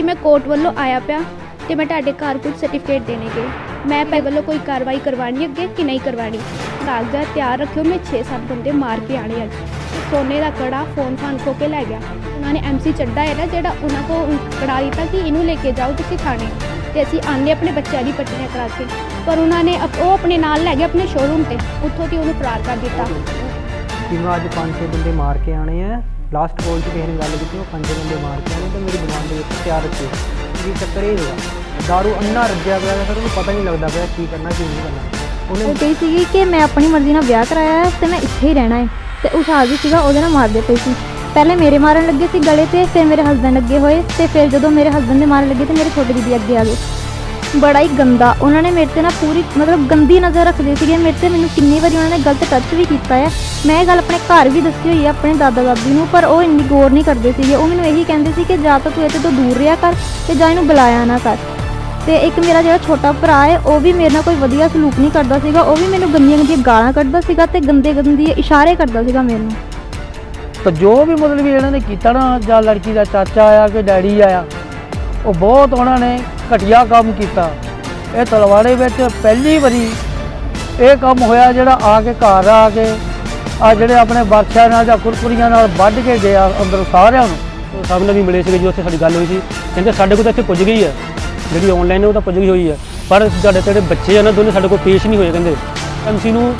ਕਿ ਮੈਂ ਕੋਰਟ ਵੱਲੋਂ ਆਇਆ ਪਿਆ ਤੇ ਮੈਂ ਤੁਹਾਡੇ ਘਰ ਕੁਝ ਸਰਟੀਫਿਕੇਟ ਦੇਣੇ ਗਏ। ਮੈਂ ਪੈ ਵੱਲੋਂ ਕੋਈ ਕਾਰਵਾਈ ਕਰਵਾਣੀ ਅੱਗੇ ਕਿ ਨਹੀਂ ਕਰਵਾਣੀ ਕਾਗਜ਼ਾਤ ਤਿਆਰ ਰੱਖਿਓ, ਮੈਂ 6-7 ਬੰਦੇ ਮਾਰ ਕੇ ਆਣੇ ਅੱਜ। ਸੋਨੇ ਦਾ ਕੜਾ ਫੋਨ ਫਾਨ ਖੋ ਕੇ ਲੈ ਗਿਆ। ਉਹਨਾਂ ਨੇ ਐਮਸੀ ਚੱਡਾ ਹੈ ਨਾ, ਜਿਹੜਾ ਉਹਨਾਂ ਕੋ ਕੜਾ ਦਿੱਤਾ ਕਿ ਇਹਨੂੰ ਲੈ ਕੇ ਜਾਓ ਤੁਸੀਂ ਥਾਣੇ। ਤੇ ਅਸੀਂ ਆਨੇ ਆਪਣੇ ਬੱਚਿਆਂ ਦੀ ਪੱਟੀਆਂ ਕਰਾ ਕੇ। ਪਰ ਉਹਨਾਂ ਨੇ ਉਹ ਆਪਣੇ ਨਾਲ ਲੈ ਗਏ ਆਪਣੇ ਸ਼ੋਰੂਮ ਤੇ। ਉੱਥੋਂ ਦੀ ਉਹਨੂੰ ਫਰਾਰ ਕਰ ਦਿੱਤਾ। ਕਿ ਅੱਜ ਪੰਜ ਛੇ ਬੰਦੇ ਮਾਰ ਕੇ ਆਣੇ ਆ? ਲਾਸਟ ਕਾਲ 'ਚ ਕਿਸੇ ਨੇ ਗੱਲ ਕੀਤੀ ਉਹ ਪੰਜ ਬੰਦੇ ਮਾਰ ਕੇ ਆਣੇ ਤੇ ਮੇਰੀ ਦੁਕਾਨ ਦੇ ਵਿੱਚ ਤਿਆਰ ਰੱਖੀ। ਇਹ ਚੱਕਰ ਇਹ ਹੈਗਾ ਦਾਰੂ ਅੰਨਾ ਰੱਜਿਆ ਪਿਆ ਹੈ, ਉਹਨੂੰ ਪਤਾ ਨਹੀਂ ਲੱਗਦਾ ਪਿਆ ਕੀ ਕਰਨਾ ਕੀ ਨਹੀਂ ਕਰਨਾ। ਉਹਨੇ ਕਹੀ ਸੀਗੀ ਕਿ ਮੈਂ ਆਪਣੀ ਮਰਜ਼ੀ ਨਾਲ ਵਿਆਹ ਕਰਾਇਆ ਹੈ ਤੇ ਮੈਂ ਇੱਥੇ ਹੀ ਰਹਿਣਾ ਹੈ। ਤੇ ਉਸ ਆਦਮੀ ਸੀਗਾ ਉਹਦੇ ਨਾਲ ਮਾਰਦੇ ਪਏ ਸੀ। ਪਹਿਲੇ ਮੇਰੇ ਮਾਰਨ ਲੱਗੇ ਸੀ ਗਲੇ ਤੇ ਫਿਰ ਮੇਰੇ ਹਸਬੰਡ ਅੱਗੇ ਹੋਏ ਤੇ ਫਿਰ ਜਦੋਂ ਮੇਰੇ ਹਸਬੰਡ ਦੇ ਮਾਰਨ ਲੱਗੇ ਤੇ ਮੇਰੇ ਛੋਟੇ ਦੀਦੀ ਅੱਗੇ ਆ ਗਏ। ਬੜਾ ਹੀ ਗੰਦਾ। ਉਹਨਾਂ ਨੇ ਮੇਰੇ ਤੇ ਨਾ ਪੂਰੀ ਮਤਲਬ ਗੰਦੀ ਨਜ਼ਰ ਰੱਖਦੇ ਸੀਗੇ। ਮੇਰੇ ਤੇ ਮੈਨੂੰ ਕਿੰਨੀ ਵਾਰੀ ਉਹਨਾਂ ਨੇ ਗਲਤ ਟੱਚ ਵੀ ਕੀਤਾ ਹੈ ਮੈਂ ਇਹ ਗੱਲ ਆਪਣੇ ਘਰ ਵੀ ਦੱਸੀ ਹੋਈ ਹੈ ਆਪਣੇ ਦਾਦਾ ਦਾਦੀ ਨੂੰ, ਪਰ ਉਹ ਇੰਨੀ ਗੌਰ ਨਹੀਂ ਕਰਦੇ ਸੀਗੇ। ਉਹ ਮੈਨੂੰ ਇਹੀ ਕਹਿੰਦੇ ਸੀ ਕਿ ਜਾਂ ਤਾਂ ਤੂੰ ਇਹਦੇ ਤੋਂ ਦੂਰ ਰਿਹਾ ਕਰ ਤੇ ਜਾਂ ਇਹਨੂੰ ਬੁਲਾਇਆ ਨਾ ਕਰ। ਤੇ ਇੱਕ ਮੇਰਾ ਜਿਹੜਾ ਛੋਟਾ ਭਰਾ ਹੈ, ਉਹ ਵੀ ਮੇਰੇ ਨਾਲ ਕੋਈ ਵਧੀਆ ਸਲੂਕ ਨਹੀਂ ਕਰਦਾ ਸੀਗਾ। ਉਹ ਵੀ ਮੈਨੂੰ ਗੰਦੀਆਂ ਗੰਦੀਆਂ ਗਾਲਾਂ ਕੱਢਦਾ ਸੀਗਾ ਤੇ ਗੰਦੇ ਗੰਦੀ ਇਸ਼ਾਰੇ ਕਰਦਾ ਸੀਗਾ ਮੈਨੂੰ ਤਾਂ ਜੋ ਵੀ ਮਤਲਬ ਵੀ ਇਹਨਾਂ ਨੇ ਕੀਤਾ ਨਾ, ਜਾਂ ਲੜਕੀ ਦਾ ਚਾਚਾ ਆਇਆ ਕਿ ਡੈਡੀ ਆਇਆ, ਉਹ ਬਹੁਤ ਉਹਨਾਂ ਨੇ ਘਟੀਆ ਕੰਮ ਕੀਤਾ। ਇਹ ਤਲਵਾੜੇ ਵਿੱਚ ਪਹਿਲੀ ਵਾਰੀ ਇਹ ਕੰਮ ਹੋਇਆ ਜਿਹੜਾ ਆ ਕੇ ਘਰ ਆ ਕੇ ਆ ਜਿਹੜੇ ਆਪਣੇ ਬਾਦਸ਼ਾਹ ਨਾਲ ਜਾਂ ਕੁਰਕੁਰੀਆਂ ਨਾਲ ਵੱਢ ਕੇ ਗਿਆ ਅੰਦਰ ਸਾਰਿਆਂ ਨੂੰ। ਉਹ ਸਭ ਨਾਲ ਵੀ ਮਿਲੇ ਸੀਗੇ ਜੋ, ਉੱਥੇ ਸਾਡੀ ਗੱਲ ਹੋਈ ਸੀ। ਕਹਿੰਦੇ ਸਾਡੇ ਕੋਲ ਤਾਂ ਇੱਥੇ ਪੁੱਜ ਗਈ ਹੈ ਜਿਹੜੀ ਆਨਲਾਈਨ ਉਹ ਤਾਂ ਪੁੱਜ ਗਈ ਹੋਈ ਹੈ ਪਰ ਸਾਡੇ ਜਿਹੜੇ ਬੱਚੇ ਆ ਨਾ, ਦੋਨੇ ਸਾਡੇ ਕੋਲ ਪੇਸ਼ ਨਹੀਂ ਹੋਏ ਕਹਿੰਦੇ। ਐਮਸੀ ਨੂੰ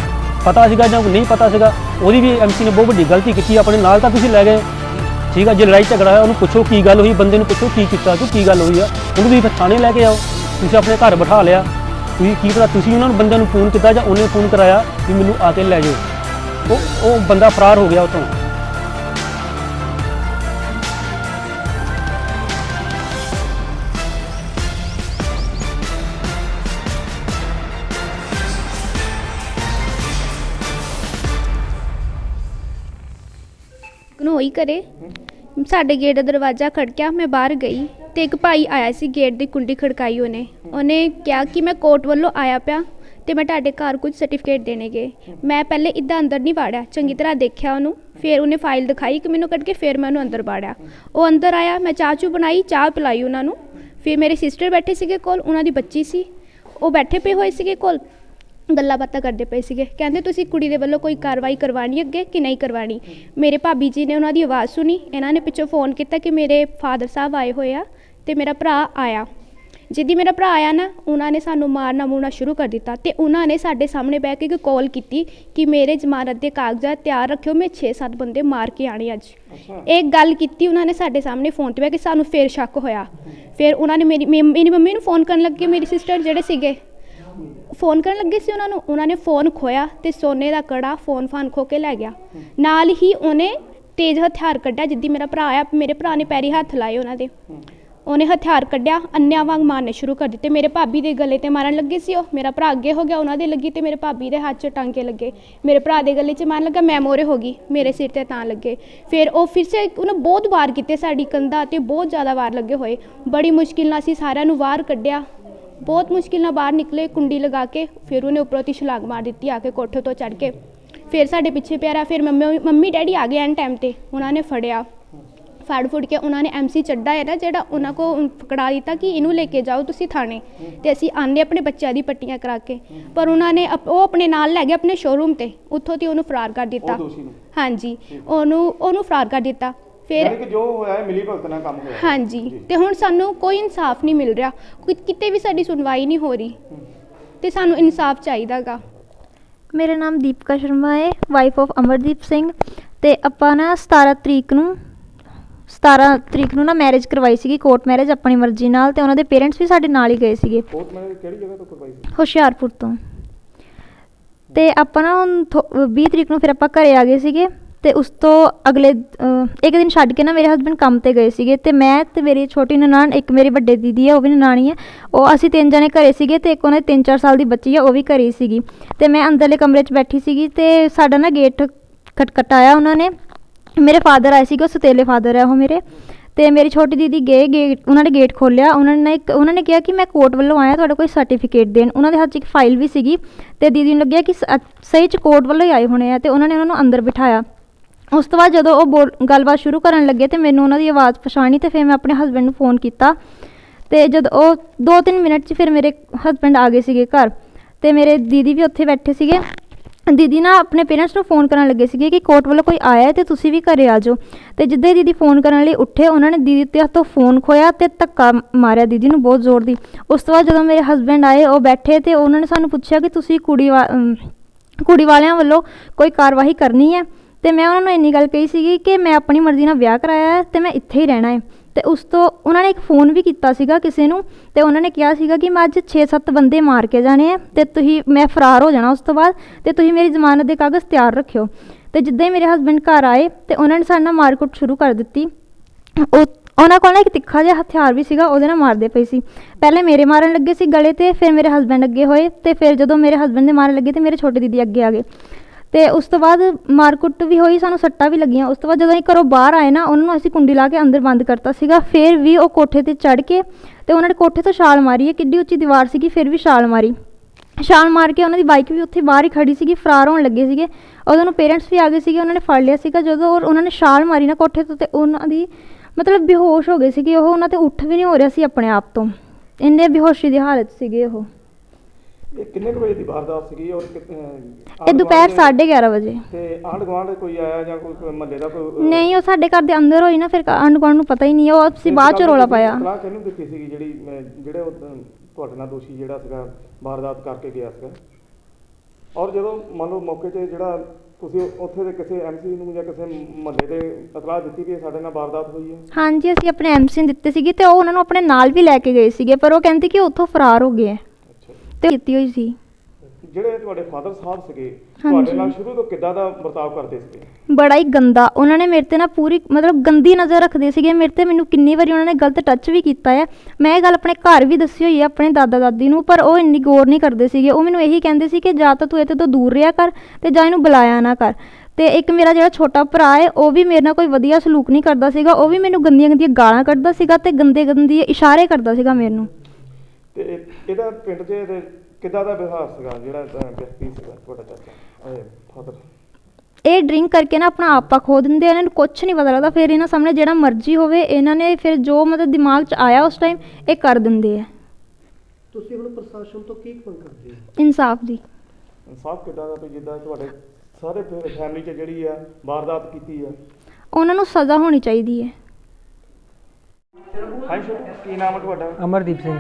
ਪਤਾ ਸੀਗਾ ਜਾਂ ਨਹੀਂ ਪਤਾ ਸੀਗਾ, ਉਹਦੀ ਵੀ ਐਮਸੀ ਨੇ ਬਹੁਤ ਵੱਡੀ ਗਲਤੀ ਕੀਤੀ ਆਪਣੇ ਨਾਲ ਤਾਂ ਤੁਸੀਂ ਲੈ ਗਏ। ਠੀਕ ਆ, ਜੇ ਲੜਾਈ ਝਗੜਾ ਹੋਇਆ, ਉਹਨੂੰ ਪੁੱਛੋ ਕੀ ਗੱਲ ਹੋਈ, ਬੰਦੇ ਨੂੰ ਪੁੱਛੋ ਕੀ ਕੀਤਾ, ਤੂੰ ਕੀ ਗੱਲ ਹੋਈ ਆ। ਉਹਨੂੰ ਵੀ ਫਿਰ ਥਾਣੇ ਲੈ ਕੇ ਆਓ। ਤੁਸੀਂ ਆਪਣੇ ਘਰ ਬਿਠਾ ਲਿਆ। ਤੁਸੀਂ ਕੀ ਪਤਾ, ਤੁਸੀਂ ਉਹਨਾਂ ਨੂੰ ਬੰਦਿਆਂ ਨੂੰ ਫੋਨ ਕੀਤਾ ਜਾਂ ਉਹਨੇ ਫੋਨ ਕਰਾਇਆ ਵੀ ਮੈਨੂੰ ਆ ਕੇ ਲੈ ਜਾਓ। ਉਹ ਉਹ ਬੰਦਾ ਫਰਾਰ ਹੋ ਗਿਆ ਉਤੋਂ। ਗਨੋਈ ਕਰੇ। ਸਾਡੇ ਗੇਟ ਦਾ ਦਰਵਾਜ਼ਾ ਖੜਕਿਆ, ਮੈਂ ਬਾਹਰ ਗਈ ਤੇ ਇੱਕ ਭਾਈ ਆਇਆ ਸੀ ਗੇਟ ਦੀ ਕੁੰਡੀ ਖੜਕਾਈ ਉਹਨੇ। ਉਹਨੇ ਕਿਹਾ ਕਿ ਮੈਂ ਕੋਰਟ ਵੱਲੋਂ ਆਇਆ ਪਿਆ ਤੇ ਮੈਂ ਤੁਹਾਡੇ ਘਰ ਕੁਝ ਸਰਟੀਫਿਕੇਟ ਦੇਣੇ ਗਏ ਮੈਂ ਪਹਿਲੇ ਇੱਦਾਂ ਅੰਦਰ ਨਹੀਂ ਵਾੜਿਆ, ਚੰਗੀ ਤਰ੍ਹਾਂ ਦੇਖਿਆ ਉਹਨੂੰ, ਫਿਰ ਉਹਨੇ ਫਾਈਲ ਦਿਖਾਈ ਕਿ ਮੈਨੂੰ ਕੱਢ ਕੇ ਫਿਰ ਮੈਂ ਉਹਨੂੰ ਅੰਦਰ ਵਾੜਿਆ। ਉਹ ਅੰਦਰ ਆਇਆ, ਮੈਂ ਚਾਹ ਚੂ ਬਣਾਈ, ਚਾਹ ਪਿਲਾਈ ਉਹਨਾਂ ਨੂੰ। ਫਿਰ ਮੇਰੇ ਸਿਸਟਰ ਬੈਠੇ ਸੀਗੇ ਕੋਲ, ਉਹਨਾਂ ਦੀ ਬੱਚੀ ਸੀ। ਉਹ ਬੈਠੇ ਪਏ ਹੋਏ ਸੀਗੇ ਕੋਲ ਗੱਲਾਂ ਬਾਤਾਂ ਕਰਦੇ ਪਏ ਸੀਗੇ। ਕਹਿੰਦੇ ਤੁਸੀਂ ਕੁੜੀ ਦੇ ਵੱਲੋਂ ਕੋਈ ਕਾਰਵਾਈ ਕਰਵਾਣੀ ਅੱਗੇ ਕਿ ਨਹੀਂ ਕਰਵਾਣੀ ਮੇਰੇ ਭਾਬੀ ਜੀ ਨੇ ਉਹਨਾਂ ਦੀ ਆਵਾਜ਼ ਸੁਣੀ। ਇਹਨਾਂ ਨੇ ਪਿੱਛੋਂ ਫੋਨ ਕੀਤਾ ਕਿ ਮੇਰੇ ਫਾਦਰ ਸਾਹਿਬ ਆਏ ਹੋਏ ਆ ਤੇ ਮੇਰਾ ਭਰਾ ਆਇਆ। ਜਿੱਦੀ ਮੇਰਾ ਭਰਾ ਆਇਆ ਨਾ ਉਹਨਾਂ ਨੇ ਸਾਨੂੰ ਮਾਰਨਾ ਮੂਰਨਾ ਸ਼ੁਰੂ ਕਰ ਦਿੱਤਾ ਤੇ ਉਹਨਾਂ ਨੇ ਸਾਡੇ ਸਾਹਮਣੇ ਬਹਿ ਕੇ ਇੱਕ ਕਾਲ ਕੀਤੀ ਕਿ ਮੇਰੇ ਜ਼ਮਾਨਤ ਦੇ ਕਾਗਜ਼ਾਤ ਤਿਆਰ ਰੱਖਿਓ ਮੈਂ 6-7 ਬੰਦੇ ਮਾਰ ਕੇ ਆਣੇ ਅੱਜ। ਇੱਕ ਗੱਲ ਕੀਤੀ ਉਹਨਾਂ ਨੇ ਸਾਡੇ ਸਾਹਮਣੇ ਫੋਨ ਤੇ ਬਹਿ ਕੇ ਸਾਨੂੰ ਫੇਰ ਸ਼ੱਕ ਹੋਇਆ। ਫਿਰ ਉਹਨਾਂ ਨੇ ਮੇਰੀ ਮੇਰੀ ਮੰਮੀ ਨੂੰ ਫੋਨ ਕਰਨ ਲੱਗੇ ਮੇਰੀ ਸਿਸਟਰ ਜਿਹੜੇ ਸੀਗੇ ਫੋਨ ਕਰਨ ਲੱਗੇ ਸੀ ਉਹਨਾਂ ਨੂੰ, ਉਹਨਾਂ ਨੇ ਫੋਨ ਖੋਇਆ ਤੇ ਸੋਨੇ ਦਾ ਕੜਾ ਫੋਨ ਫਾਨ ਖੋ ਕੇ ਲੈ ਗਿਆ। ਨਾਲ ਹੀ ਉਹਨੇ ਤੇਜ਼ ਹਥਿਆਰ ਕੱਢਿਆ, ਜਿੱਦੀ ਮੇਰਾ ਭਰਾ ਆ ਮੇਰੇ ਭਰਾ ਨੇ ਪੈਰੀ ਹੱਥ ਲਾਏ ਉਹਨਾਂ ਦੇ। ਉਹਨੇ ਹਥਿਆਰ ਕੱਢਿਆ, ਅੰਨਿਆਂ ਵਾਂਗ ਮਾਰਨੇ ਸ਼ੁਰੂ ਕਰ ਦਿੱਤੇ। ਮੇਰੇ ਭਾਬੀ ਦੇ ਗਲੇ ਤੇ ਮਾਰਨ ਲੱਗੇ ਸੀ ਉਹ। ਮੇਰਾ ਭਰਾ ਅੱਗੇ ਹੋ ਗਿਆ, ਉਹਨਾਂ ਦੇ ਲੱਗੀ ਤੇ ਮੇਰੇ ਭਾਬੀ ਦੇ ਹੱਥ 'ਚ ਟਾਂਕੇ ਲੱਗੇ। ਮੇਰੇ ਭਰਾ ਦੇ ਗਲੇ 'ਚ ਮਾਰਨ ਲੱਗਾ, ਮੈਂ ਮੋਰੇ ਹੋ ਗਈ, ਮੇਰੇ ਸਿਰ ਤੇ ਤਾਂ ਲੱਗੇ। ਫਿਰ ਉਹ ਫਿਰ ਸੇ ਉਹਨੇ ਬਹੁਤ ਵਾਰ ਕੀਤੇ ਸਾਡੀ ਕੰਧਾਂ ਤੇ ਬਹੁਤ ਜ਼ਿਆਦਾ ਵਾਰ ਲੱਗੇ ਹੋਏ। ਬੜੀ ਮੁਸ਼ਕਿਲ ਨਾਲ ਅਸੀਂ ਸਾਰਿਆਂ ਨੂੰ ਬਾਹਰ ਕੱਢਿਆ। ਬਹੁਤ ਮੁਸ਼ਕਿਲ ਨਾਲ ਬਾਹਰ ਨਿਕਲੇ ਕੁੰਡੀ ਲਗਾ ਕੇ ਫਿਰ ਉਹਨੇ ਉੱਪਰੋਂ ਦੀ ਛਲਾਂਗ ਮਾਰ ਦਿੱਤੀ ਆ ਕੇ ਕੋਠੇ ਤੋਂ ਚੜ ਕੇ। ਫਿਰ ਸਾਡੇ ਪਿੱਛੇ ਪਿਆਰਾ ਫਿਰ ਮੰਮੀ ਮੰਮੀ ਡੈਡੀ ਆ ਗਏ ਐਨ ਟਾਈਮ ਤੇ ਉਹਨਾਂ ਨੇ ਫੜਿਆ। ਫੜ ਫੁੜ ਕੇ ਉਹਨਾਂ ਨੇ ਐਮਸੀ ਚੱਡਾ ਹੈ ਨਾ ਜਿਹੜਾ ਉਹਨਾਂ ਕੋ ਪਕੜਾ ਦਿੱਤਾ ਕਿ ਇਹਨੂੰ ਲੈ ਕੇ ਜਾਓ ਤੁਸੀਂ ਥਾਣੇ। ਤੇ ਅਸੀਂ ਆਨੇ ਆਪਣੇ ਬੱਚਿਆਂ ਦੀ ਪੱਟੀਆਂ ਕਰਾ ਕੇ। ਪਰ ਉਹਨਾਂ ਨੇ ਉਹ ਆਪਣੇ ਨਾਲ ਲੈ ਗਏ ਆਪਣੇ ਸ਼ੋਰੂਮ ਤੇ ਉੱਥੋਂ ਦੀ ਉਹਨੂੰ ਫਰਾਰ ਕਰ ਦਿੱਤਾ। ਹਾਂਜੀ ਉਹਨੂੰ ਉਹਨੂੰ ਫਰਾਰ ਕਰ ਦਿੱਤਾ। ਫਿਰ ਯਾਨੀ ਕਿ ਜੋ ਹੋਇਆ ਹੈ ਮਿਲੀ ਭਗਤ ਨਾਲ ਕੰਮ ਹੋਇਆ। ਹਾਂਜੀ। ਤੇ ਹੁਣ ਸਾਨੂੰ ਕੋਈ ਇਨਸਾਫ ਨਹੀਂ ਮਿਲ ਰਿਹਾ। ਕੋਈ ਕਿਤੇ ਵੀ ਸਾਡੀ ਸੁਣਵਾਈ ਨਹੀਂ ਹੋ ਰਹੀ। ਤੇ ਸਾਨੂੰ ਇਨਸਾਫ ਚਾਹੀਦਾਗਾ। ਮੇਰਾ ਨਾਮ ਦੀਪਕਾ ਸ਼ਰਮਾ ਹੈ ਵਾਈਫ ਆਫ ਅਮਰਦੀਪ ਸਿੰਘ। ਤੇ ਆਪਾਂ ਨਾ 17 ਤਰੀਕ ਨੂੰ 17 ਤਰੀਕ ਨੂੰ ਨਾ ਮੈਰਿਜ ਕਰਵਾਈ ਸੀਗੀ ਕੋਰਟ ਮੈਰਿਜ ਆਪਣੀ ਮਰਜ਼ੀ ਨਾਲ। ਤੇ ਉਹਨਾਂ ਦੇ ਪੇਰੈਂਟਸ ਵੀ ਸਾਡੇ ਨਾਲ ਹੀ ਗਏ ਸੀਗੇ। ਬਹੁਤ ਮੈਂ ਕਿਹੜੀ ਜਗ੍ਹਾ ਤੋਂ ਕਰਵਾਈ ਸੀ? ਹੁਸ਼ਿਆਰਪੁਰ ਤੋਂ। ਤੇ ਆਪਾਂ ਨਾ ਹੁਣ ਥੋ- 20 ਤਰੀਕ ਨੂੰ ਫਿਰ ਆਪਾਂ ਘਰੇ ਆ ਗਏ ਸੀਗੇ। ਅਤੇ ਉਸ ਤੋਂ ਅਗਲੇ ਇੱਕ ਦਿਨ ਛੱਡ ਕੇ ਨਾ ਮੇਰੇ ਹਸਬੈਂਡ ਕੰਮ ਤੇ ਗਏ ਸੀਗੇ ਅਤੇ ਮੈਂ ਅਤੇ ਮੇਰੀ ਛੋਟੀ ਨਨਾਣ, ਇੱਕ ਮੇਰੀ ਵੱਡੇ ਦੀਦੀ ਹੈ ਉਹ ਵੀ ਨਨਾਣੀ ਹੈ ਉਹ ਅਸੀਂ ਤਿੰਨ ਜਣੇ ਘਰੇ ਸੀਗੇ ਅਤੇ ਇੱਕ ਉਹਨਾਂ ਦੀ 3-4 ਸਾਲ ਦੀ ਬੱਚੀ ਹੈ ਉਹ ਵੀ ਘਰੇ ਹੀ ਸੀਗੀ। ਅਤੇ ਮੈਂ ਅੰਦਰਲੇ ਕਮਰੇ 'ਚ ਬੈਠੀ ਸੀਗੀ ਅਤੇ ਸਾਡਾ ਨਾ ਗੇਟ ਖਟਖਟਾਇਆ ਉਹਨਾਂ ਨੇ। ਮੇਰੇ ਫਾਦਰ ਆਏ ਸੀਗੇ, ਉਹ ਸਤੇਲੇ ਫਾਦਰ ਹੈ ਉਹ ਮੇਰੇ। ਤੇ ਮੇਰੀ ਛੋਟੀ ਦੀਦੀ ਗਏ ਗੇਟ ਉਹਨਾਂ ਨੇ ਗੇਟ ਖੋਲ੍ਹਿਆ, ਉਹਨਾਂ ਨੇ ਇੱਕ, ਉਹਨਾਂ ਨੇ ਕਿਹਾ ਕਿ ਮੈਂ ਕੋਰਟ ਵੱਲੋਂ ਆਇਆ, ਤੁਹਾਡੇ ਕੋਈ ਸਰਟੀਫਿਕੇਟ ਦੇਣ। ਉਹਨਾਂ ਦੇ ਹੱਥ 'ਚ ਇੱਕ ਫਾਈਲ ਵੀ ਸੀਗੀ ਤੇ ਦੀਦੀ ਨੂੰ ਲੱਗਿਆ ਕਿ ਸ- ਸਹੀ 'ਚ ਕੋਰਟ ਵੱਲੋਂ ਹੀ ਆਏ ਹੋਣੇ ਆ ਤੇ ਉਹਨਾਂ ਨੇ ਉਹਨਾਂ ਨੂੰ ਅੰਦਰ ਬਿਠਾਇਆ। ਉਸ ਤੋਂ ਬਾਅਦ ਜਦੋਂ ਉਹ ਬੋਲ, ਗੱਲਬਾਤ ਸ਼ੁਰੂ ਕਰਨ ਲੱਗੇ ਤੇ ਮੈਨੂੰ ਉਹਨਾਂ ਦੀ ਆਵਾਜ਼ ਪਛਾਣੀ ਤੇ ਫਿਰ ਮੈਂ ਆਪਣੇ ਹਸਬੰਡ ਨੂੰ ਫੋਨ ਕੀਤਾ। ਤੇ ਜਦ ਉਹ 2-3 ਮਿੰਟ 'ਚ ਫਿਰ ਮੇਰੇ ਹਸਬੰਡ ਆ ਗਏ ਸੀਗੇ ਘਰ ਤੇ ਮੇਰੇ ਦੀਦੀ ਵੀ ਉੱਥੇ ਬੈਠੇ ਸੀਗੇ। ਦੀਦੀ ਨਾ ਆਪਣੇ ਪੇਰੈਂਟਸ ਨੂੰ ਫੋਨ ਕਰਨ ਲੱਗੇ ਸੀਗੇ ਕਿ ਕੋਰਟ ਵੱਲੋਂ ਕੋਈ ਆਇਆ ਹੈ ਤੇ ਤੁਸੀਂ ਵੀ ਘਰੇ ਆ ਜਾਓ। ਤੇ ਜਿੱਦਾਂ ਹੀ ਦੀਦੀ ਫੋਨ ਕਰਨ ਲਈ ਉੱਠੇ, ਉਹਨਾਂ ਨੇ ਦੀਦੀ ਤੇ ਹੱਥੋਂ ਫੋਨ ਖੋਇਆ ਤੇ ਧੱਕਾ ਮਾਰਿਆ ਦੀਦੀ ਨੂੰ ਬਹੁਤ ਜ਼ੋਰ ਦੀ। ਉਸ ਤੋਂ ਬਾਅਦ ਜਦੋਂ ਮੇਰੇ ਹਸਬੰਡ ਆਏ, ਉਹ ਬੈਠੇ ਤੇ ਉਹਨਾਂ ਨੇ ਸਾਨੂੰ ਪੁੱਛਿਆ ਕਿ ਤੁਸੀਂ ਕੁੜੀ ਵਾ- ਕੁੜੀ ਵਾਲਿਆਂ ਵੱਲੋਂ ਕੋਈ ਕਾਰਵਾਈ ਕਰਨੀ ਹੈ? ਤੇ ਮੈਂ ਉਹਨਾਂ ਨੂੰ ਇੰਨੀ ਗੱਲ ਕਹੀ ਸੀਗੀ ਕਿ ਮੈਂ ਆਪਣੀ ਮਰਜ਼ੀ ਨਾਲ ਵਿਆਹ ਕਰਾਇਆ ਹੈ ਤੇ ਮੈਂ ਇੱਥੇ ਹੀ ਰਹਿਣਾ ਹੈ। ਤੇ ਉਸ ਤੋਂ ਉਹਨਾਂ ਨੇ ਇੱਕ ਫੋਨ ਵੀ ਕੀਤਾ ਸੀਗਾ ਕਿਸੇ ਨੂੰ ਤੇ ਉਹਨਾਂ ਨੇ ਕਿਹਾ ਸੀਗਾ ਕਿ ਮੈਂ ਅੱਜ 6-7 ਬੰਦੇ ਮਾਰ ਕੇ ਜਾਣੇ ਆ ਤੇ ਤੁਸੀਂ, ਮੈਂ ਫਰਾਰ ਹੋ ਜਾਣਾ ਉਸ ਤੋਂ ਬਾਅਦ ਤੇ ਤੁਸੀਂ ਮੇਰੀ ਜ਼ਮਾਨਤ ਦੇ ਕਾਗਜ਼ ਤਿਆਰ ਰੱਖਿਓ। ਤੇ ਜਿੱਦਾਂ ਹੀ ਮੇਰੇ ਹਸਬੰਡ ਘਰ ਆਏ ਤੇ ਉਹਨਾਂ ਨੇ ਸਾਡੇ ਨਾਲ ਮਾਰਕੁੱਟ ਸ਼ੁਰੂ ਕਰ ਦਿੱਤੀ। ਉਹ, ਉਹਨਾਂ ਕੋਲ ਨਾ ਇੱਕ ਤਿੱਖਾ ਜਿਹਾ ਹਥਿਆਰ ਵੀ ਸੀਗਾ, ਉਹਦੇ ਨਾਲ ਮਾਰਦੇ ਪਏ ਸੀ। ਪਹਿਲੇ ਮੇਰੇ ਮਾਰਨ ਲੱਗੇ ਸੀ ਗਲੇ ਤੇ, ਫਿਰ ਮੇਰੇ ਹਸਬੰਡ ਅੱਗੇ ਹੋਏ ਤੇ ਫਿਰ ਜਦੋਂ ਮੇਰੇ ਹਸਬੰਡ ਦੇ ਮਾਰਨ ਲੱਗੇ ਤੇ ਮੇਰੇ ਛੋਟੇ ਦੀਦੀ ਅੱਗੇ ਆ ਗਏ। ਤੇ ਉਸ ਤੋਂ ਬਾਅਦ ਮਾਰਕੁੱਟ ਵੀ ਹੋਈ, ਸਾਨੂੰ ਸੱਟਾਂ ਵੀ ਲੱਗੀਆਂ। ਉਸ ਤੋਂ ਬਾਅਦ ਜਦੋਂ ਅਸੀਂ ਘਰੋਂ ਬਾਹਰ ਆਏ ਨਾ, ਉਹਨਾਂ ਨੂੰ ਅਸੀਂ ਕੁੰਡੀ ਲਾ ਕੇ ਅੰਦਰ ਬੰਦ ਕਰਤਾ ਸੀਗਾ। ਫਿਰ ਵੀ ਉਹ ਕੋਠੇ ਤੇ ਚੜ ਕੇ ਤੇ ਉਹਨਾਂ ਨੇ ਕੋਠੇ ਤੋਂ ਛਾਲ ਮਾਰੀ। ਹੈ ਕਿੱਡੀ ਉੱਚੀ ਦੀਵਾਰ ਸੀਗੀ, ਫਿਰ ਵੀ ਛਾਲ ਮਾਰੀ। ਛਾਲ ਮਾਰ ਕੇ ਉਹਨਾਂ ਦੀ ਬਾਈਕ ਵੀ ਉੱਥੇ ਬਾਹਰ ਹੀ ਖੜੀ ਸੀਗੀ, ਫਰਾਰ ਹੋਣ ਲੱਗੇ ਸੀਗੇ। ਉਦੋਂ ਨੂੰ ਪੇਰੈਂਟਸ ਵੀ ਆ ਗਏ ਸੀਗੇ, ਉਹਨਾਂ ਨੇ ਫੜ ਲਿਆ ਸੀਗਾ। ਜਦੋਂ ਉਹ- ਉਹਨਾਂ ਨੇ ਛਾਲ ਮਾਰੀ ਨਾ ਕੋਠੇ ਤੋਂ ਤੇ ਉਹਨਾਂ ਦੀ ਮਤਲਬ ਬੇਹੋਸ਼ ਹੋ ਗਏ ਸੀਗੇ। ਉਹ ਉਹਨਾਂ ਤੇ ਉੱਠ ਵੀ ਨਹੀਂ ਹੋ ਰਿਹਾ ਸੀ ਆਪਣੇ ਆਪ ਤੋਂ। ਇੰਨੇ ਬੇਹੋਸ਼ੀ ਦੀ ਹਾਲਤ ਸੀਗੇ ਉਹ। ਇਹ ਕਿੰਨੇ ਕੁ ਵਜੇ ਦੀ ਵਾਰਦਾਤ ਸੀਗੀ ਔਰ ਕਿ- ਅਹ, ਇਹ ਦੁਪਹਿਰ ਗੁਆਂਢ ਦੇ- 11:30 ਵਜੇ। ਤੇ ਆਂਢ ਗੁਆਂਢ ਕੋਈ ਆਇਆ ਜਾਂ ਕੋਈ ਮਹੱਲੇ ਦਾ ਕੋਈ ਨਹੀਂ ਉਹ ਸਾਡੇ ਘਰ ਦੇ ਅੰਦਰ ਹੋਈ ਨਾ ਫਿਰ ਆਂਢ ਗੁਆਂਢ ਨੂੰ ਪਤਾ ਹੀ ਨਹੀਂ ਉਹ ਅਸੀਂ ਬਾਅਦ ਚ ਰੋਲਾ ਪਾਇਆ। ਕਿਹਨੂੰ ਦਿੱਤੀ ਸੀਗੀ ਜਿਹੜੀ ਜਿਹੜੇ ਉਹ, ਤੁਹਾਡੇ ਨਾਲ ਦੋਸ਼ੀ ਜਿਹੜਾ ਸੀਗਾ ਵਾਰਦਾਤ ਕਰਕੇ ਗਿਆ ਸੀਗਾ? ਔਰ ਜਦੋਂ ਮੰਨ ਲਓ ਮੌਕੇ ਤੇ ਜਿਹੜਾ ਤੁਸੀਂ ਉੱਥੇ ਦੇ ਕਿਸੇ ਐਮਸੀ ਨੂੰ ਜਾਂ ਕਿਸੇ ਮਹੱਲੇ ਦੇ ਇਤਲਾਹ ਦਿੱਤੀ ਕਿ ਸਾਡੇ ਨਾਲ ਵਾਰਦਾਤ ਹੋਈ ਹੈ? ਹਾਂਜੀ ਅਸੀਂ ਆਪਣੇ ਐਮਸੀ ਨੂੰ ਦਿੱਤੇ ਸੀਗੇ ਤੇ ਉਹ ਉਹਨਾਂ ਨੂੰ ਆਪਣੇ ਨਾਲ ਵੀ ਲੈ ਕੇ ਗਏ ਸੀਗੇ ਪਰ ਉਹ ਕਹਿੰਦੇ ਕਿ ਉੱਥੋਂ ਫਰਾਰ ਹੋ ਗਏ ਹੈ। ਤੇ ਕੀਤੀ ਹੋਈ ਸੀ। ਜਿਹੜੇ ਤੁਹਾਡੇ ਫਾਦਰ ਸਾਹਿਬ ਸੀਗੇ। ਤੁਹਾਡੇ ਨਾਲ ਸ਼ੁਰੂ ਤੋਂ ਕਿੱਦਾਂ ਦਾ ਵਰਤਾਵ ਕਰਦੇ ਸੀਗੇ? ਬੜਾ ਹੀ ਗੰਦਾ। ਉਹਨਾਂ ਨੇ ਮੇਰੇ ਤੇ ਨਾ ਪੂਰੀ ਮਤਲਬ ਗੰਦੀ ਨਜ਼ਰ ਰੱਖਦੇ ਸੀਗੇ। ਮੇਰੇ ਤੇ ਮੈਨੂੰ ਕਿੰਨੀ ਵਾਰੀ ਉਹਨਾਂ ਨੇ ਗਲਤ ਟੱਚ ਵੀ ਕੀਤਾ ਹੈ ਮੈਂ ਇਹ ਗੱਲ ਆਪਣੇ ਘਰ ਵੀ ਦੱਸੀ ਹੋਈ ਹੈ ਆਪਣੇ ਦਾਦਾ ਦਾਦੀ ਨੂੰ ਪਰ ਉਹ ਇੰਨੀ ਗੌਰ ਨਹੀਂ ਕਰਦੇ ਸੀਗੇ। ਉਹ ਮੈਨੂੰ ਇਹੀ ਕਹਿੰਦੇ ਸੀ ਕਿ ਜਾਂ ਤਾਂ ਤੂੰ ਇਹਦੇ ਤੋਂ ਦੂਰ ਰਿਹਾ ਕਰ ਤੇ ਜਾਂ ਇਹਨੂੰ ਬੁਲਾਇਆ ਨਾ ਕਰ। ਤੇ ਇੱਕ ਮੇਰਾ ਜਿਹੜਾ ਛੋਟਾ ਭਰਾ ਹੈ ਉਹ ਵੀ ਮੇਰੇ ਨਾਲ ਕੋਈ ਵਧੀਆ ਸਲੂਕ ਨਹੀਂ ਕਰਦਾ ਸੀਗਾ। ਉਹ ਵੀ ਮੈਨੂੰ ਗੰਦੀਆਂ ਗੰਦੀਆਂ ਗਾਲਾਂ ਕੱਢਦਾ ਸੀਗਾ ਤੇ ਗੰਦੇ ਗੰਦੀ ਇਸ਼ਾਰੇ ਕਰਦਾ ਸੀਗਾ ਮੈਨੂੰ। ਤੇ ਇਹ- ਇਹਦਾ ਪਿੰਡ 'ਚ ਇਹਦੇ ਕਿੱਦਾਂ ਦਾ ਵਿਵਹਾਰ ਸੀਗਾ? ਜਿਹੜਾ ਅਹ, ਵਿਅਕਤੀ ਸੀਗਾ ਤੁਹਾਡਾ ਚਾਚਾ? ਫਾਦਰ ਇਹ ਡਰਿੰਕ ਕਰਕੇ ਨਾ ਆਪਣਾ ਆਪਾ ਖੋ ਦਿੰਦੇ ਆ ਇਹਨਾਂ ਨੂੰ ਕੁਝ ਨਹੀਂ ਪਤਾ ਲੱਗਦਾ। ਫਿਰ ਇਹਨਾਂ ਸਾਹਮਣੇ ਜਿਹੜਾ ਮਰਜ਼ੀ ਹੋਵੇ ਇਹਨਾਂ ਨੇ ਫਿਰ ਜੋ ਮਤਲਬ ਦਿਮਾਗ 'ਚ ਆਇਆ ਉਸ ਟਾਈਮ ਇਹ ਕਰ ਦਿੰਦੇ ਆ। ਤੁਸੀਂ ਹੁਣ ਪ੍ਰਸ਼ਾਸਨ ਤੋਂ ਕੀ ਮੰਗ ਕਰਦੇ ਹੋ? ਇਨਸਾਫ ਦੀ। ਇਨਸਾਫ ਕਿੱਦਾਂ ਦਾ ਵੀ ਜਿੱਦਾਂ ਤੁਹਾਡੇ ਸਾਰੇ ਫੈਮਿਲੀ 'ਚ ਜਿਹੜੀ ਆ ਵਾਰਦਾਤ ਕੀਤੀ ਆ? ਉਹਨਾਂ ਨੂੰ ਸਜ਼ਾ ਹੋਣੀ ਚਾਹੀਦੀ ਹੈ। ਹਾਂਜੀ ਸਰ ਕੀ ਨਾਮ ਹੈ ਤੁਹਾਡਾ? ਅਮਰਦੀਪ ਸਿੰਘ।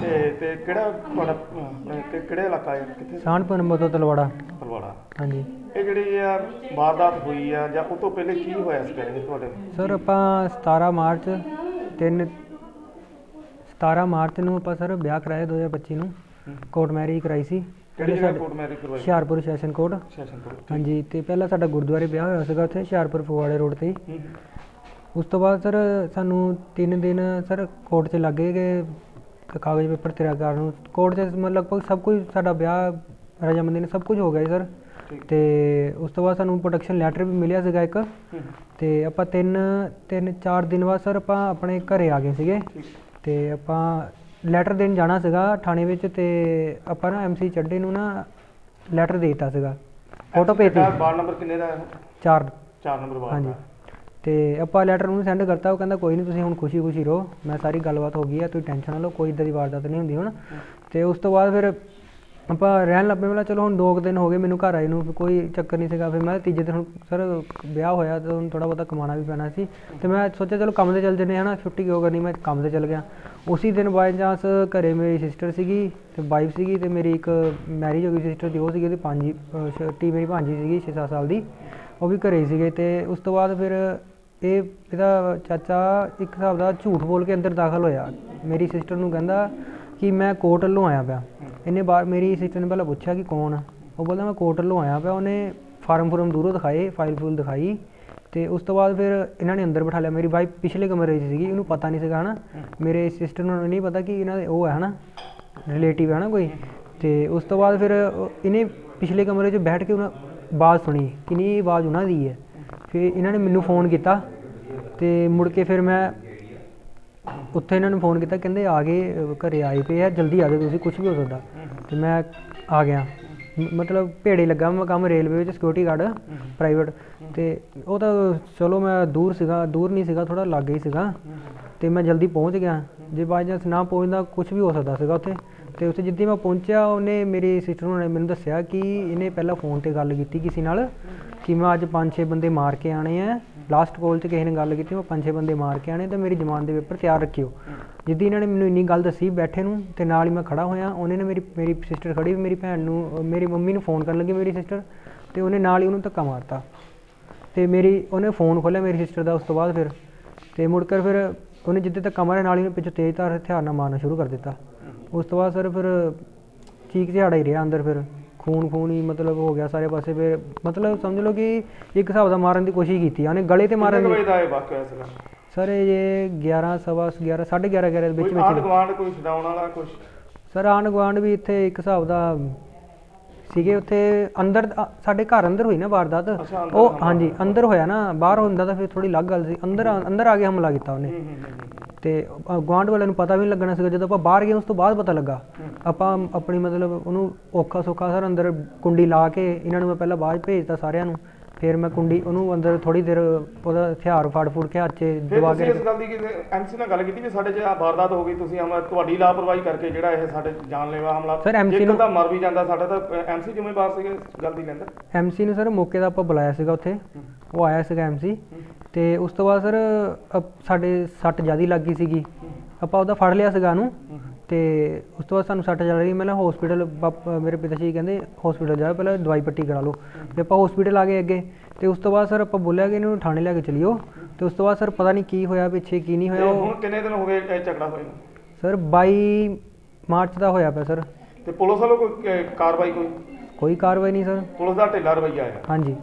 ਤੇ ਤੇ ਕਿਹੜਾ ਤੁਹਾਡਾ ਅਹ, ਕਿ- ਕਿਹੜੇ ਇਲਾਕਾ ਹੈ? ਕਿੱਥੇ? ਸਾਨਪੁਰ ਮਤੋ ਤਲਵਾੜਾ। ਫਲਵਾੜਾ ਹਾਂਜੀ। ਇਹ ਜਿਹੜੀ ਆ ਵਾਰਦਾਤ ਹੋਈ ਆ ਜਾਂ ਉਹ ਤੋਂ ਪਹਿਲੇ ਕੀ ਹੋਇਆ ਸੀਗਾ ਇਹ ਤੁਹਾਡੇ? ਸਰ ਆਪਾਂ 17 ਮਾਰਚ 3 17 ਮਾਰਚ ਨੂੰ ਆਪਾਂ ਸਰ ਵਿਆਹ ਕਰਾਇਆ 2025 ਨੂੰ। ਕੋਰਟ ਮੈਰਿਜ ਕਰਾਈ ਸੀ। ਕਿਹੜੀ ਜਗ੍ਹਾ ਕੋਰਟ ਮੈਰਿਜ ਕਰਵਾਈ? Hoshiarpur session court. Session court ਹਾਂਜੀ ਤੇ ਪਹਿਲਾਂ ਸਾਡਾ ਗੁਰਦੁਆਰੇ ਵਿਆਹ ਹੋਇਆ ਸੀਗਾ ਉੱਥੇ ਹੁਸ਼ਿਆਰਪੁਰ ਫਗਵਾੜੇ ਰੋਡ ਤੇ। ਉਸ ਤੋਂ ਬਾਅਦ ਸਰ ਸਾਨੂੰ 3 ਦਿਨ ਸਰ ਕੋਰਟ 'ਚ ਲੱਗੇ ਕਿ ਕਾਗਜ਼ ਪੇਪਰ ਤਿਆਰ ਕਰਨ ਨੂੰ ਕੋਰਟ 'ਚ ਮਤਲਬ ਲਗਭਗ ਸਭ ਕੁਝ ਸਾਡਾ ਵਿਆਹ ਰਜਾਮੰਦੀ ਨਾਲ ਸਭ ਕੁਝ ਹੋ ਗਿਆ ਸਰ। ਤੇ ਉਸ ਤੋਂ ਬਾਅਦ ਸਾਨੂੰ ਪ੍ਰੋਟੈਕਸ਼ਨ ਲੈਟਰ ਵੀ ਮਿਲਿਆ ਸੀਗਾ ਇੱਕ। ਤੇ ਆਪਾਂ ਤਿੰਨ ਤਿੰਨ ਚਾਰ ਦਿਨ ਬਾਅਦ ਸਰ ਆਪਾਂ ਆਪਣੇ ਘਰੇ ਆ ਗਏ ਸੀਗੇ। ਤੇ ਆਪਾਂ ਲੈਟਰ ਦੇਣ ਜਾਣਾ ਸੀਗਾ ਥਾਣੇ ਵਿੱਚ ਤੇ ਆਪਾਂ ਨਾ ਐਮਸੀ ਚੱਡੇ ਨੂੰ ਨਾ ਲੈਟਰ ਦੇ ਦਿੱਤਾ ਸੀਗਾ। ਫੋਟੋ ਤੁਹਾਡਾ ਵਾਰਡ ਨੰਬਰ ਕਿੰਨੇ ਦਾ ਹੈ? ਚਾਰ। 4 ਨੰਬਰ ਵਾਰਡ ਹਾਂਜੀ। ਤੇ ਆਪਾਂ ਲੈਟਰ ਉਹਨੂੰ ਸੈਂਡ ਕਰਤਾ, ਉਹ ਕਹਿੰਦਾ ਕੋਈ ਨਹੀਂ ਤੁਸੀਂ ਹੁਣ ਖੁਸ਼ੀ-ਖੁਸ਼ੀ ਰਹੋ, ਮੈਂ ਸਾਰੀ ਗੱਲਬਾਤ ਹੋ ਗਈ ਹੈ ਤੁਸੀਂ ਟੈਨਸ਼ਨ ਨਾ ਲਓ, ਕੋਈ ਇਦਾਂ ਦੀ ਵਾਰਦਾਤ ਨਹੀਂ ਹੁੰਦੀ ਹੁਣ। ਤੇ ਉਸ ਤੋਂ ਬਾਅਦ ਫਿਰ ਆਪਾਂ ਰਹਿਣ ਲੱਗ ਪਏ, ਮੈਂ ਕਿਹਾ ਚਲੋ ਹੁਣ ਦੋ ਕੁ ਦਿਨ ਹੋ ਗਏ ਮੈਨੂੰ ਘਰ ਆਏ ਨੂੰ ਕੋਈ ਚੱਕਰ ਨਹੀਂ ਸੀਗਾ, ਫਿਰ ਮੈਂ ਤੀਜੇ ਦਿਨ ਹੁਣ ਸਰ ਵਿਆਹ ਹੋਇਆ, ਤੇ ਹੁਣ ਥੋੜਾ ਬਹੁਤਾ ਕਮਾਉਣਾ ਵੀ ਪੈਣਾ ਸੀ। ਤੇ ਮੈਂ ਸੋਚਿਆ ਚਲੋ ਕੰਮ ਤੇ ਚੱਲ ਜੰਨੇ ਹਨਾ, ਛੁੱਟੀ ਕਿਉਂ ਕਰਨੀ, ਮੈਂ ਕੰਮ ਤੇ ਚੱਲ ਗਿਆ। ਉਸੇ ਦਿਨ ਬਾਈ ਚਾਂਸ ਘਰੇ ਮੇਰੀ ਸਿਸਟਰ ਸੀਗੀ, ਤੇ ਵਾਈਫ ਸੀਗੀ, ਤੇ ਮੇਰੀ ਇੱਕ ਮੈਰਿਜ ਹੋ ਗਈ ਸਿਸਟਰ ਦੀ, ਉਹ ਸੀਗੀ ਤੇ ਪੰਜ ਅਹ ਛੋਟੀ ਮੇਰੀ ਭਾਂਜੀ ਸੀਗੀ 6-7 ਸਾਲ ਦੀ, ਉਹ ਵੀ ਘਰੇ ਹੀ ਸੀਗੇ। ਤੇ ਉਸ ਤੋਂ ਬਾਅਦ ਫਿਰ ਇਹ ਇਹਦਾ ਚਾਚਾ ਇੱਕ ਹਿਸਾਬ ਦਾ ਝੂਠ ਬੋਲ ਕੇ ਅੰਦਰ ਦਾਖਲ ਹੋਇਆ। ਮੇਰੀ ਸਿਸਟਰ ਨੂੰ ਕਹਿੰਦਾ ਕਿ ਮੈਂ ਕੋਰਟ ਵੱਲੋਂ ਆਇਆ ਪਿਆ। ਇਹਨੇ ਬਾਹਰ ਮੇਰੀ ਸਿਸਟਰ ਨੇ ਪਹਿਲਾਂ ਪੁੱਛਿਆ ਕਿ ਕੌਣ ਆ? ਉਹ ਬੋਲਦਾ, ਮੈਂ ਕੋਰਟ ਵੱਲੋਂ ਆਇਆ ਪਿਆ। ਉਹਨੇ ਫਾਰਮ ਫੁਰਮ ਦੂਰੋਂ ਦਿਖਾਏ ਫਾਈਲ ਫੂਲ ਦਿਖਾਈ ਅਤੇ ਉਸ ਤੋਂ ਬਾਅਦ ਫਿਰ ਇਹਨਾਂ ਨੇ ਅੰਦਰ ਬਿਠਾ ਲਿਆ। ਮੇਰੀ ਵਾਈਫ ਪਿਛਲੇ ਕਮਰੇ 'ਚ ਸੀਗੀ, ਉਹਨੂੰ ਪਤਾ ਨਹੀਂ ਸੀਗਾ ਹੈ ਨਾ ਮੇਰੇ ਸਿਸਟਰ ਨੂੰ ਨਹੀਂ ਪਤਾ ਕਿ ਇਹਨਾਂ ਦੇ ਉਹ ਹੈ ਨਾ ਰਿਲੇਟਿਵ ਹੈ ਨਾ ਕੋਈ। ਅਤੇ ਉਸ ਤੋਂ ਬਾਅਦ ਫਿਰ ਇਹਨੇ ਪਿਛਲੇ ਕਮਰੇ 'ਚ ਬੈਠ ਕੇ ਉਹਨਾਂ ਆਵਾਜ਼ ਸੁਣੀ ਕਿ ਨਹੀਂ, ਇਹ ਆਵਾਜ਼ ਉਹਨਾਂ ਦੀ ਹੈ। ਫਿਰ ਇਹਨਾਂ ਨੇ ਮੈਨੂੰ ਫੋਨ ਕੀਤਾ ਅਤੇ ਮੁੜ ਕੇ ਫਿਰ ਮੈਂ ਉੱਥੇ ਇਹਨਾਂ ਨੂੰ ਫੋਨ ਕੀਤਾ, ਕਹਿੰਦੇ ਆ ਗਏ ਘਰ ਆਏ ਪਏ ਆ, ਜਲਦੀ ਆ ਜਾਓ ਤੁਸੀਂ, ਕੁਛ ਵੀ ਹੋ ਸਕਦਾ। ਅਤੇ ਮੈਂ ਆ ਗਿਆ। ਮਤਲਬ ਭੇੜੇ ਲੱਗਾ ਮੈਂ ਕੰਮ ਰੇਲਵੇ ਵਿੱਚ ਸਿਕਿਉਰਿਟੀ ਗਾਰਡ ਪ੍ਰਾਈਵੇਟ ਅਤੇ ਉਹ ਤਾਂ ਚਲੋ ਮੈਂ ਦੂਰ ਸੀਗਾ, ਦੂਰ ਨਹੀਂ ਸੀਗਾ, ਥੋੜ੍ਹਾ ਲਾਗੇ ਹੀ ਸੀਗਾ। ਅਤੇ ਮੈਂ ਜਲਦੀ ਪਹੁੰਚ ਗਿਆ। ਜੇ ਬਾਈ ਚਾਂਸ ਨਾ ਪਹੁੰਚਦਾ, ਕੁਛ ਵੀ ਹੋ ਸਕਦਾ ਸੀਗਾ ਉੱਥੇ। ਅਤੇ ਉੱਥੇ ਜਿੱਦੀ ਮੈਂ ਪਹੁੰਚਿਆ, ਉਹਨੇ ਮੇਰੀ ਸਿਸਟਰ ਨੇ ਮੈਨੂੰ ਦੱਸਿਆ ਕਿ ਇਹਨੇ ਪਹਿਲਾਂ ਫੋਨ ਤੇ ਗੱਲ ਕੀਤੀ ਕਿਸੇ ਨਾਲ। ਕਿ ਮੈਂ ਅੱਜ ਪੰਜ ਛੇ ਬੰਦੇ ਮਾਰ ਕੇ ਆਣੇ ਆ। ਲਾਸਟ ਕਾਲ 'ਚ ਕਿਸੇ ਨੇ ਗੱਲ ਕੀਤੀ, ਮੈਂ ਪੰਜ ਛੇ ਬੰਦੇ ਮਾਰ ਕੇ ਆਣੇ ਤੇ ਮੇਰੀ ਜ਼ਮਾਨ ਦੇ ਪੇਪਰ ਤਿਆਰ ਰੱਖਿਓ। ਜਿੱਦੀ ਇਹਨਾਂ ਨੇ ਮੈਨੂੰ ਇੰਨੀ ਗੱਲ ਦੱਸੀ ਬੈਠੇ ਨੂੰ ਤੇ ਨਾਲ ਹੀ ਮੈਂ ਖੜਾ ਹੋਇਆ। ਉਹਨੇ ਨੇ ਮੇਰੀ ਮੇਰੀ ਸਿਸਟਰ ਖੜੀ ਮੇਰੀ ਭੈਣ ਨੂੰ, ਮੇਰੀ ਮੰਮੀ ਨੂੰ ਫੋਨ ਕਰਨ ਲੱਗੀ ਮੇਰੀ ਸਿਸਟਰ ਤੇ ਉਹਨੇ ਨਾਲ ਹੀ ਉਹਨੂੰ ਧੱਕਾ ਮਾਰਤਾ। ਤੇ ਮੇਰੀ, ਉਹਨੇ ਫੋਨ ਖੋਲ੍ਹਿਆ ਮੇਰੀ ਸਿਸਟਰ ਦਾ ਉਸ ਤੋਂ ਬਾਅਦ ਫਿਰ। ਤੇ ਮੁੜ ਕੇ ਫਿਰ ਉਹਨੇ ਜਿੱਦੇ ਧੱਕਾ ਮਾਰਿਆ ਨਾਲ ਹੀ ਉਹਨੇ ਪਿੱਛੋਂ ਤੇਜ਼ ਧਾਰ ਹਥਿਆਰ ਨਾਲ ਮਾਰਨਾ ਸ਼ੁਰੂ ਕਰ ਦਿੱਤਾ। ਉਸ ਤੋਂ ਬਾਅਦ ਸਰ ਫਿਰ ਚੀਕ ਝਾੜਾ ਹੀ ਰਿਹਾ ਅੰਦਰ ਫਿਰ। ਖੂਨ ਖੂਨ ਹੀ ਮਤਲਬ ਹੋ ਗਿਆ ਸਾਰੇ ਪਾਸੇ ਫਿਰ ਮਤਲਬ ਸਮਝ ਲਓ ਕਿ ਇੱਕ ਹਿਸਾਬ ਦਾ ਮਾਰਨ ਦੀ ਕੋਸ਼ਿਸ਼ ਕੀਤੀ ਉਹਨੇ ਗਲੇ ਤੇ ਮਾਰਨ ਦੀ ਦਾ ਇਹ ਵਾਕਿਆ ਸੀਗਾ ਸਰ ਇਹ 11 ਸਵਾ 11 11:30 11 ਦੇ ਵਿੱਚ ਕੋਈ ਆਂਢ ਵਿੱਚ ਗੁਆਂਢ ਕੋਈ ਛਡਾਉਣ ਵਾਲਾ ਕੁਝ ਸਰ ਆਂਢ ਗੁਆਂਢ ਵੀ ਇੱਥੇ ਇੱਕ ਹਿਸਾਬ ਦਾ ਸੀਗੇ ਉੱਥੇ ਅੰਦਰ ਸਾਡੇ ਘਰ ਅੰਦਰ ਹੋਈ ਨਾ ਵਾਰਦਾਤ। ਉਹ ਹਾਂਜੀ ਅੰਦਰ ਹੋਇਆ। ਨਾ ਬਾਹਰ ਹੁੰਦਾ ਤਾਂ ਫਿਰ ਥੋੜੀ ਅਲੱਗ ਗੱਲ ਸੀ। ਅੰਦਰ ਅੰਦਰ ਆ ਕੇ ਹਮਲਾ ਕੀਤਾ ਉਹਨੇ। ਤੇ ਗੁਆਂਢ ਵਾਲਿਆਂ ਨੂੰ ਪਤਾ ਵੀ ਨਹੀਂ ਲੱਗਣਾ ਸੀਗਾ। ਜਦੋਂ ਆਪਾਂ ਬਾਹਰ ਗਏ ਉਸ ਤੋਂ ਬਾਅਦ ਪਤਾ ਲੱਗਾ। ਆਪਾਂ ਆਪਣੀ ਮਤਲਬ ਉਹਨੂੰ ਔਖਾ ਸੌਖਾ ਸਰ ਅੰਦਰ ਕੁੰਡੀ ਲਾ ਕੇ ਇਹਨਾਂ ਨੂੰ ਮੈਂ ਪਹਿਲਾਂ ਬਾਅਦ 'ਚ ਭੇਜਤਾ ਸਾਰਿਆਂ ਨੂੰ। ਫਿਰ ਮੈਂ ਕੁੰਡੀ ਉਹਨੂੰ ਅੰਦਰ ਥੋੜੀ ਦੇਰ ਉਹਦਾ ਹਥਿਆਰ ਫਾੜ ਫੂੜ ਕੇ ਹੱਥ 'ਚ ਫਿਰ ਦਬਾ ਤੁਸੀਂ ਕੇ ਇਸ ਗੱਲ ਦੀ ਐਮਸੀ ਨਾਲ ਗੱਲ ਕੀਤੀ ਵੀ ਸਾਡੇ 'ਚ ਆ ਵਾਰਦਾਤ ਹੋ ਗਈ ਤੁਸੀਂ ਹਮ ਤੁਹਾਡੀ ਲਾਪਰਵਾਹੀ ਕਰਕੇ ਜਿਹੜਾ ਇਹ ਸਾਡੇ ਜਾਨਲੇਵਾ ਹਮਲਾ Sir, MC ਨੂੰ- ਤਾਂ ਮਰ ਵੀ ਜਾਂਦਾ ਸਾਡਾ ਤਾਂ ਐਮਸੀ ਜ਼ਿੰਮੇਵਾਰ ਸੀਗੇ ਇਸ ਗੱਲ ਦੀ ਲੈਂਦਾ। ਐਮਸੀ ਨੂੰ ਸਰ ਮੌਕੇ ਦਾ ਆਪਾਂ ਬੁਲਾਇਆ ਸੀਗਾ ਉੱਥੇ। ਉਹ ਆਇਆ ਸੀਗਾ ਐਮਸੀ। ਤੇ ਉਸ ਤੋਂ ਬਾਅਦ ਸਰ ਸਾਡੇ ਸੱਟ ਜ਼ਿਆਦੀ ਲੱਗ ਗਈ ਸੀਗੀ। ਆਪਾਂ ਉਹਦਾ ਫੜ ਲਿਆ ਸੀਗਾ ਉਹਨੂੰ। ਤੇ ਉਸ ਤੋਂ ਬਾਅਦ ਸਾਨੂੰ ਸੱਟ ਚੱਲ ਰਹੀ। ਮੈਂ ਨਾ ਹਸਪੀਟਲ ਮੇਰੇ ਪਿਤਾ ਜੀ ਕਹਿੰਦੇ ਹਸਪੀਟਲ ਜਾਓ ਪਹਿਲਾਂ ਦਵਾਈ ਪੱਟੀ ਕਰਾ ਲਓ। ਤੇ ਆਪਾਂ ਹਸਪੀਟਲ ਆ ਗਏ ਅੱਗੇ। ਤੇ ਉਸ ਤੋਂ ਬਾਅਦ ਸਰ ਆਪਾਂ ਬੋਲਿਆ ਕਿ ਇਹਨੂੰ ਥਾਣੇ ਲੈ ਕੇ ਚਲਿਓ। ਤੇ ਉਸ ਤੋਂ ਬਾਅਦ ਸਰ ਪਤਾ ਨਹੀਂ ਕੀ ਹੋਇਆ ਪਿੱਛੇ ਕੀ ਨਹੀਂ ਤੇ ਹੋਇਆ। ਉਹ ਹੁਣ ਕਿੰਨੇ ਦਿਨ ਹੋ ਗਏ ਇਹ ਝਗੜਾ ਨੂੰ? ਸਰ 22 ਮਾਰਚ ਦਾ ਹੋਇਆ ਪਿਆ ਸਰ। ਤੇ ਪੁਲਿਸ ਵੱਲੋਂ ਕੋਈ ਅਹ, ਕਾਰਵਾਈ ਕੋਈ? ਕੋਈ ਕਾਰਵਾਈ ਨਹੀਂ ਸਰ। ਪੁਲਿਸ ਦਾ ਢਿੱਲਾ ਰਵੱਈਆ ਹੈ ਹਾਂਜੀ।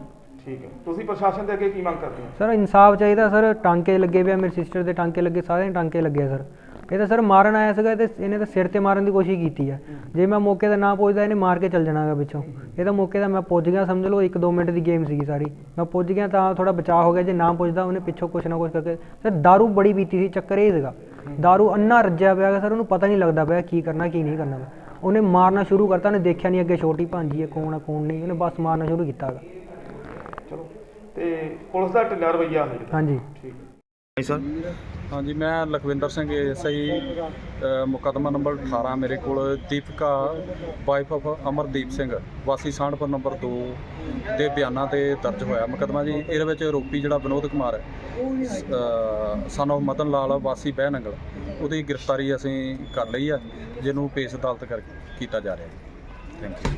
ਠੀਕ ਹੈ। ਤੁਸੀਂ ਪ੍ਰਸ਼ਾਸਨ ਦੇ ਅੱਗੇ ਕੀ ਮੰਗ ਕਰਦੇ ਹੋ? ਸਰ ਇਨਸਾਫ ਚਾਹੀਦਾ ਸਰ। ਟਾਂਕੇ ਲੱਗੇ ਪਿਆ ਮੇਰੀ ਸਿਸਟਰ ਦੇ ਟਾਂਕੇ ਲੱਗੇ ਸਾਰਿਆਂ ਦੇ ਟਾਂਕੇ ਲੱਗੇ ਆ ਸਰ। ਇਹ ਤਾਂ ਸਰ ਮਾਰਨ ਆਇਆ ਸੀਗਾ ਤੇ ਇਹਨੇ ਤਾਂ ਸਿਰ ਤੇ ਮਾਰਨ ਦੀ ਕੋਸ਼ਿਸ਼ ਕੀਤੀ ਆ ਜੇ ਮੈਂ ਮੌਕੇ ਤੇ ਨਾ ਪਹੁੰਚਦਾ ਇਹਨੇ ਮਾਰ ਕੇ ਚੱਲ ਜਾਣਾਗਾ ਪਿੱਛੋਂ ਇਹ ਤਾਂ ਮੌਕੇ ਦਾ ਮੈਂ ਪੁੱਜ ਗਿਆ ਸਮਝ ਲਓ 1-2 ਮਿੰਟ ਦੀ ਗੇਮ ਸੀਗੀ ਸਾਰੀ ਮੈਂ ਪੁੱਜ ਗਿਆ ਤਾਂ ਥੋੜਾ ਬਚਾਅ ਹੋ ਗਿਆ ਜੇ ਨਾ ਪੁੱਜਦਾ ਉਹਨੇ ਪਿੱਛੋਂ ਕੁਛ ਨਾ ਕੁਛ ਕਰਕੇ ਸਰ दारू ਬੜੀ ਪੀਤੀ ਸੀ ਚੱਕਰ ਇਹ ਸੀਗਾ दारू ਅੰਨਾ ਰੱਜਿਆ ਪਿਆ ਗਾ ਸਰ ਉਹਨੂੰ ਪਤਾ ਨਹੀਂ ਲੱਗਦਾ ਪਿਆ ਕੀ ਕਰਨਾ ਕੀ ਨਹੀਂ ਕਰਨਾ ਉਹਨੇ ਮਾਰਨਾ ਸ਼ੁਰੂ ਕਰਤਾ ਉਹਨੇ ਦੇਖਿਆ ਨਹੀਂ ਅੱਗੇ ਛੋਟੀ ਭਾਂਜੀ ਹੈ ਕੌਣ ਹੈ ਕੌਣ ਨਹੀਂ ਉਹਨੇ ਬਸ ਮਾਰਨਾ ਸ਼ੁਰੂ ਕੀਤਾ ਗਾ ਚਲੋ ਤੇ ਪੁਲਿਸ ਦਾ ਢਿੱਲਾ ਰਵੱਈਆ ਹੈ ਹਾਂਜੀ ਠੀਕ ਸਰ ਹਾਂਜੀ, ਮੈਂ ਲਖਵਿੰਦਰ ਸਿੰਘ ਐਸਆਈ ਮੁਕੱਦਮਾ ਨੰਬਰ 18 ਮੇਰੇ ਕੋਲ, ਦੀਪਕਾ ਵਾਈਫ ਆਫ ਅਮਰਦੀਪ ਸਿੰਘ, ਵਾਸੀ ਸਾਂਢਪੁਰ ਨੰਬਰ 2 ਦੇ ਬਿਆਨਾਂ ਤੇ ਦਰਜ ਹੋਇਆ ਮੁਕੱਦਮਾ ਜੀ। ਇਹਦੇ ਵਿੱਚ ਆਰੋਪੀ ਜਿਹੜਾ ਵਿਨੋਦ ਕੁਮਾਰ ਹੈ ਸਨ of ਮਦਨ ਲਾਲ, ਵਾਸੀ ਬਹਿਨੰਗਲ, ਉਹਦੀ ਗ੍ਰਿਫਤਾਰੀ ਅਸੀਂ ਕਰ ਲਈ ਆ, ਜਿਹਨੂੰ ਪੇਸ਼ ਅਦਾਲਤ ਕਰ, ਕੀਤਾ ਜਾ ਰਿਹਾ ਹੈ। Thank you